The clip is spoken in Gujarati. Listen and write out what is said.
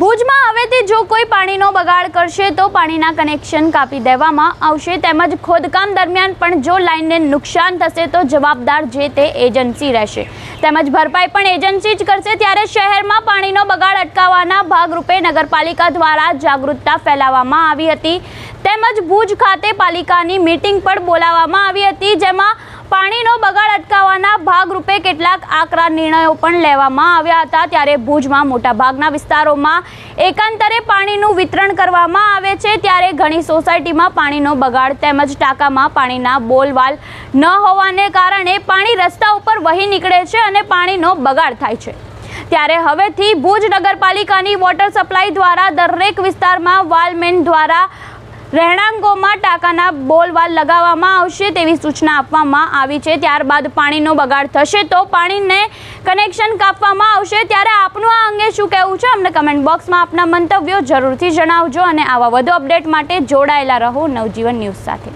ભુજમાં હવેથી જો કોઈ પાણીનો બગાડ કરશે તો પાણીના કનેક્શન કાપી દેવામાં આવશે તેમજ ખોદકામ દરમિયાન પણ જો લાઇનને નુકસાન થશે તો જવાબદાર જે તે એજન્સી રહેશે. તેમજ ભરપાઈ પણ એજન્સી જ કરશે ત્યારે શહેરમાં પાણીનો બગાડ અટકાવવાના ભાગરૂપે નગરપાલિકા દ્વારા જાગૃતતા ફેલાવવામાં આવી હતી. તેમજ ભુજ ખાતે પાલિકાની મીટિંગ પણ બોલાવવામાં આવી હતી જેમાં પાણીનો બગાડ અટકાવવાના ભાગરૂપે કેટલાક આકરા નિર્ણયો પણ લેવામાં આવ્યા હતા. ત્યારે ભુજમાં મોટાભાગના વિસ્તારોમાં એકાંતરે પાણીનું વિતરણ કરવામાં આવે છે. ત્યારે ઘણી સોસાયટીમાં પાણીનો બગાડ તેમજ ટાંકામાં પાણીના બોલવાલ ન હોવાને કારણે પાણી રસ્તા ઉપર વહી નીકળે છે અને પાણીનો બગાડ થાય છે. ત્યારે હવેથી ભુજ નગરપાલિકાની વોટર સપ્લાય દ્વારા દરેક વિસ્તારમાં વાલમેન દ્વારા રહેણાંકોમાં ટાંકાના બોલવાલ લગાવવામાં આવશે તેવી સૂચના આપવામાં આવી છે. ત્યારબાદ પાણીનો બગાડ થશે તો પાણીને કનેક્શન કાપવામાં આવશે. ત્યારે આપનું આ અંગે શું કહેવું છે? અમને કમેન્ટ બોક્સમાં આપના મંતવ્યો જરૂરથી જણાવજો અને આવા વધુ અપડેટ માટે જોડાયેલા રહો નવજીવન ન્યૂઝ સાથે.